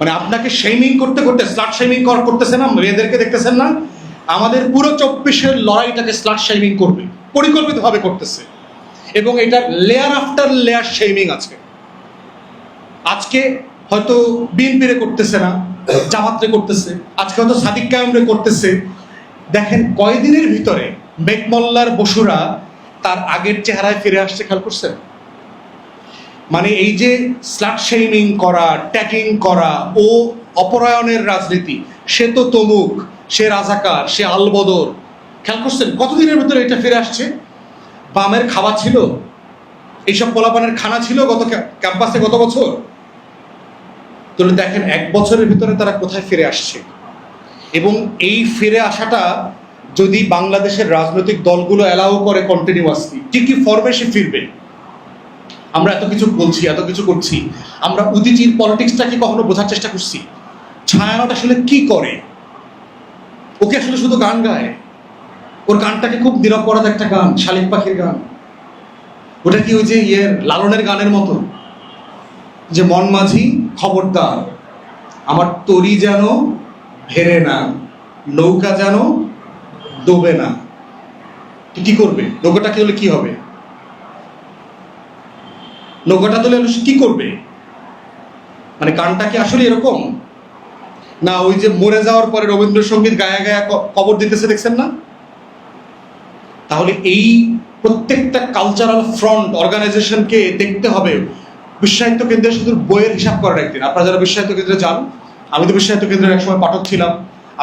মানে আপনাকে শেমিং করতে করতে স্লাট শেমিং করতেছে না, মেয়েদেরকে দেখতেছেন না? আমাদের পুরো চব্বিশের লড়াইটাকে স্লাট শেমিং করবে, পরিকল্পিতভাবে করতেছে। এবং এটা লেয়ার আফটার লেয়ার শেমিং আছে আজকে হয়তো বিএনপিরে করতেছে না জামাতরে করতেছে, আজকে হয়তো সাদিক কায়ামরে করতেছে। দেখেন কয়দিনের ভিতরে মেঘমল্লার বসুরা তার আগের চেহারায় ফিরে আসছে, খেয়াল করছেন? মানে এই যে স্লাট শেমিং করা ট্যাকিং করা, ও অপরায়ণের রাজনীতি, সে তো তমুক, সে রাজাকার, সে আলবদর। খেয়াল করছেন? কতদিনের ভিতরে এটা ফিরে আসছে? বামের খাবার ছিল? এইসব পোলাপানের খানা ছিল গত ক্যাম্পাসে গত বছর? তাহলে দেখেন, এক বছরের ভিতরে তারা কোথায় ফিরে আসছে? এবং এই ফিরে আসাটা যদি বাংলাদেশের রাজনৈতিক দলগুলো অ্যালাউ করে কন্টিনিউয়াসলি ঠিকই ফর্মে সে ফিরবে? আমরা এত কিছু বলছি, এত কিছু করছি। আমরা উদিচির পলিটিক্সটাকে কখনো বোঝার চেষ্টা করছি? ছায়ানট আসলে কি করে? ওকে আসলে শুধু গান গায়? ওর গানটাকে খুব নিরপরাধ একটা গান, শালিক পাখির গান। ওটা কি ওই যে ইয়ে লালনের গানের মতো? যে মন মাঝি খবরদার, আমার তরি যেন ভেরে না, নৌকা যেন ডোবে না। কি করবে? নৌকাটা কি হলে কি হবে? নৌকাটা তুলে কি করবে? মানে গানটা কি আসলে এরকম? না, ওই যে মরে যাওয়ার পরে রবীন্দ্রসঙ্গীত গায়া গায়া কবর দিতেছে, দেখছেন না? তাহলে এই প্রত্যেকটা কালচারাল ফ্রন্ট অর্গানাইজেশনকে দেখতে হবে। বিশ্বায়িত কেন্দ্রের শুধু বইয়ের হিসাব করার একদিন। আপনারা যারা বিশ্বায়িত কেন্দ্রে যান, আমি তো বিশ্বায়িত কেন্দ্রের একসময় পাঠক ছিলাম,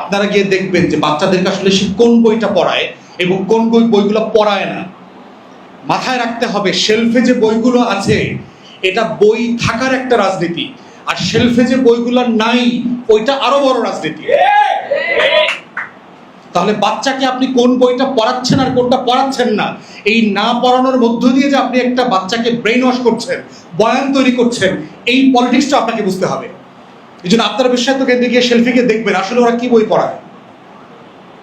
আপনারা গিয়ে দেখবেন যে বাচ্চাদেরকে আসলে সে কোন বইটা পড়ায় এবং কোন বই বইগুলো পড়ায় না। মাথায় রাখতে হবে শেলফে যে বইগুলো আছে, এটা বই থাকার একটা রাজনীতি। আর শেলফে যে বইগুলো নাই, ওইটা আরও বড় রাজনীতি। তাহলে বাচ্চাকে আপনি কোন বইটা পড়াচ্ছেন আর কোনটা পড়াচ্ছেন না? এই না পড়ানোর মধ্য দিয়ে যে আপনি একটা বাচ্চাকে ব্রেন ওয়াশ করছেন, বয়ান তৈরি করছেন, এই পলিটিক্সটা আপনাকে বুঝতে হবে। এই জন্য আপনার বিশ্বায়িত কেন্দ্রে গিয়ে শেলফিকে দেখবেন, আসলে ওরা কি বই পড়ায়?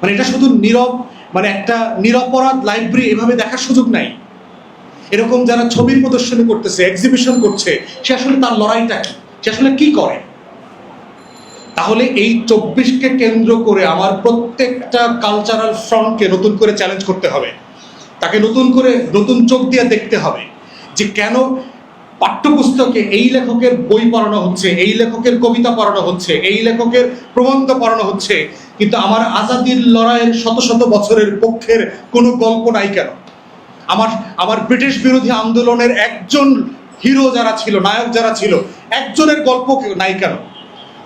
মানে এটা শুধু নীরব মানে একটা নিরপরাধ লাইব্রেরি এভাবে দেখার সুযোগ নাই। এরকম যারা ছবির প্রদর্শনী করতেছে এক্সিবিশন করছে, সে আসলে তার লড়াইটা কি? সে আসলে কি করে? তাহলে এই চব্বিশকে কেন্দ্র করে আমার প্রত্যেকটা কালচারাল ফ্রন্টকে নতুন করে চ্যালেঞ্জ করতে হবে। তাকে নতুন করে, নতুন চোখ দিয়ে দেখতে হবে যে কেন পাঠ্যপুস্তকে এই লেখকের বই পড়ানো হচ্ছে, এই লেখকের কবিতা পড়ানো হচ্ছে, এই লেখকের প্রবন্ধ পড়ানো হচ্ছে, কিন্তু আমার আজাদির লড়াইয়ের শত শত বছরের পক্ষের কোনো গল্প নাই কেন? আমার আমার ব্রিটিশ বিরোধী আন্দোলনের একজন হিরো যারা ছিল, নায়ক যারা ছিল, একজনের গল্প নাই কেন?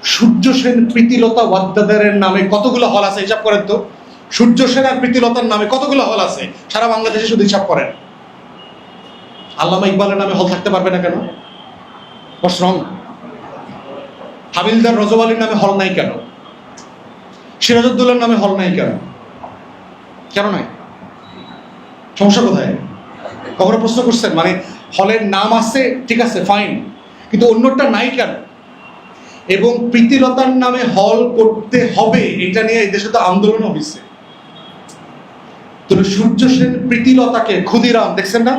সূর্য সেন প্রীতিলতা ওয়াদ্দাদারের নামে কতগুলো হল আছে, হিসাব করেন তো? সূর্য সেন আর প্রীতিলতার নামে কতগুলো হল আছে? সারা বাংলাদেশে শুধু হিসাব করেন। আল্লামা ইকবালের নামে হল থাকতে পারবে না কেন? Wrong? হাবিলদার রজব আলীর নামে হল নাই কেন? সিরাজউদ্দৌলার নামে হল নাই কেন? কেন নাই? সমস্যা কোথায়? কখনো প্রশ্ন করছেন? মানে হলের নাম আছে, ঠিক আছে ফাইন কিন্তু অন্যটা নাই কেন? এবং প্রীতিলতার নামে হল করতে হবে, এটা নিয়ে এই দেশে তো আন্দোলন হয়েছে তো সূর্য সেন প্রীতিলতাকে ক্ষুদিরাম, দেখছেন না?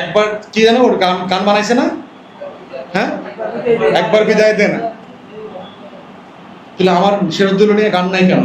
একবার কি জানো ওর গান গান বানাইছে না? হ্যাঁ? একবার বিদায় দে না তাহলে আমার সিরাজুদ্দৌলা নিয়ে গান নাই কেন?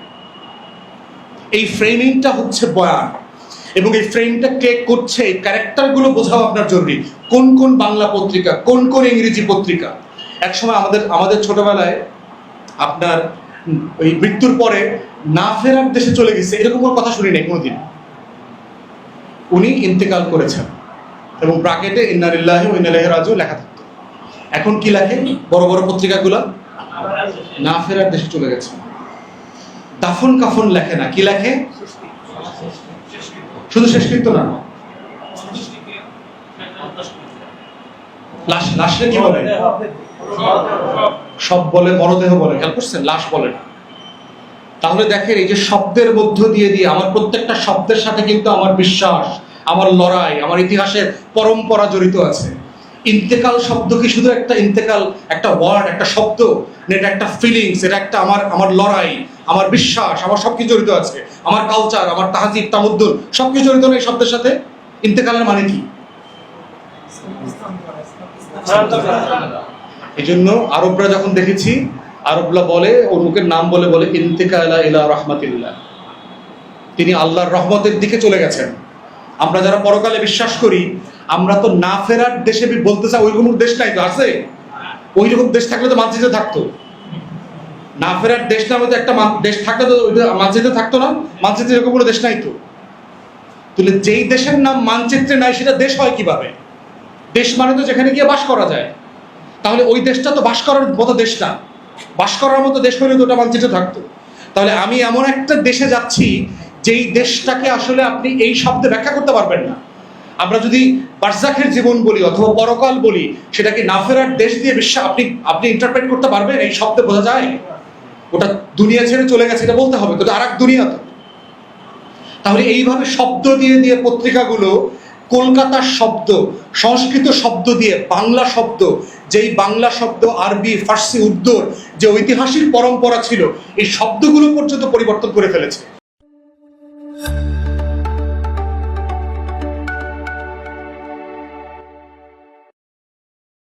এই ফ্রেমিংটা হচ্ছে বয়ান। এবং এই ফ্রেমটা কে করছে, এই ক্যারেক্টারগুলো বোঝাও আপনার জরুরি। কোন কোন বাংলা পত্রিকা, কোন কোন ইংরেজি পত্রিকা। একসময় আমাদের আমাদের ছোটবেলায় আপনার ওই মৃত্যুর পরে না ফেরার দেশে চলে গেছে, এরকম কোনো কথা শুনি নাই কোনোদিন। উনি ইন্তেকাল করেছেন। এবং ব্রাকেটে ইন্নারিল্লাহি ও ইন্নালিল্লাহি রাজিউন লেখা থাকতো। এখন কি লেখে? বড় বড় পত্রিকাগুলো? না ফেরার দেশে চলে গেছে। দাফন কাফন লেখে না। কি লেখে? শুধু শেষকৃত্য না। লাশ লাশরে কি বলে? সব বলে মরদেহ বলে। খেয়াল করছেন? লাশ বলে না। তাহলে দেখেন, এই যে শব্দের মধ্য দিয়ে দিয়ে আমার প্রত্যেকটা শব্দের সাথে কিন্তু আমার বিশ্বাস, আমার লড়াই, আমার ইতিহাসের পরম্পরা জড়িত আছে। ইন্তেকাল শব্দ কি শুধু একটা ইন্তেকাল, একটা ওয়ার্ড একটা শব্দ এটা একটা ফিলিংস এটা একটা আমার আমার লড়াই, আমার বিশ্বাস, আমার সব কিছু জড়িত আছে, আমার কালচার আমার তাহাজিব তামুদ্দুল সব কিছু জড়িত এই শব্দের সাথে? ইন্তেকালের মানে কি? এই জন্য আরবরা যখন দেখেছি, আরবরা বলে মুখের নাম বলে বলে, ইন্তেকালা ইলা রহমাতিল্লাহ। তিনি আল্লাহর রহমতের দিকে চলে গেছেন। আমরা যারা পরকালে বিশ্বাস করি, আমরা তো না ফেরার দেশে বলতে চাই, ওই কোনো দেশ নাই তো, আছে? ওই রকম দেশ থাকলে তো মানচিত্রে থাকতো। না ফেরার দেশ নামে তো একটা দেশ থাকলে তো মানচিত্রে থাকতো না, মানচিত্রে এরকম কোনো দেশ নাই তো। তাহলে যেই দেশের নাম মানচিত্রে নাই, সেটা দেশ হয় কীভাবে? দেশ মানে তো যেখানে গিয়ে বাস করা যায়। তাহলে ওই দেশটা তো বাস করার মতো দেশ না। বাস করার মতো দেশ হলে তো ওটা মানচিত্রে থাকতো। তাহলে আমি এমন একটা দেশে যাচ্ছি যেই দেশটাকে আসলে আপনি এই শব্দে ব্যাখ্যা করতে পারবেন না। আমরা যদি বার্জাখের জীবন বলি অথবা পরকাল বলি, সেটাকে না ফেরার দেশ দিয়ে বিশ্ব আপনি আপনি ইন্টারপ্রেট করতে পারবেন, এই শব্দে বোঝা যায়? ওটা দুনিয়া ছেড়ে চলে গেছে, এটা বলতে হবে তো আর এক দুনিয়া তো। তাহলে এইভাবে শব্দ দিয়ে দিয়ে পত্রিকাগুলো কলকাতার শব্দ, সংস্কৃত শব্দ দিয়ে বাংলা শব্দ, যেই বাংলা শব্দ, আরবি, ফার্সি, উর্দুর যে ঐতিহাসিক পরম্পরা ছিল, এই শব্দগুলো পর্যন্ত পরিবর্তন করে ফেলেছে।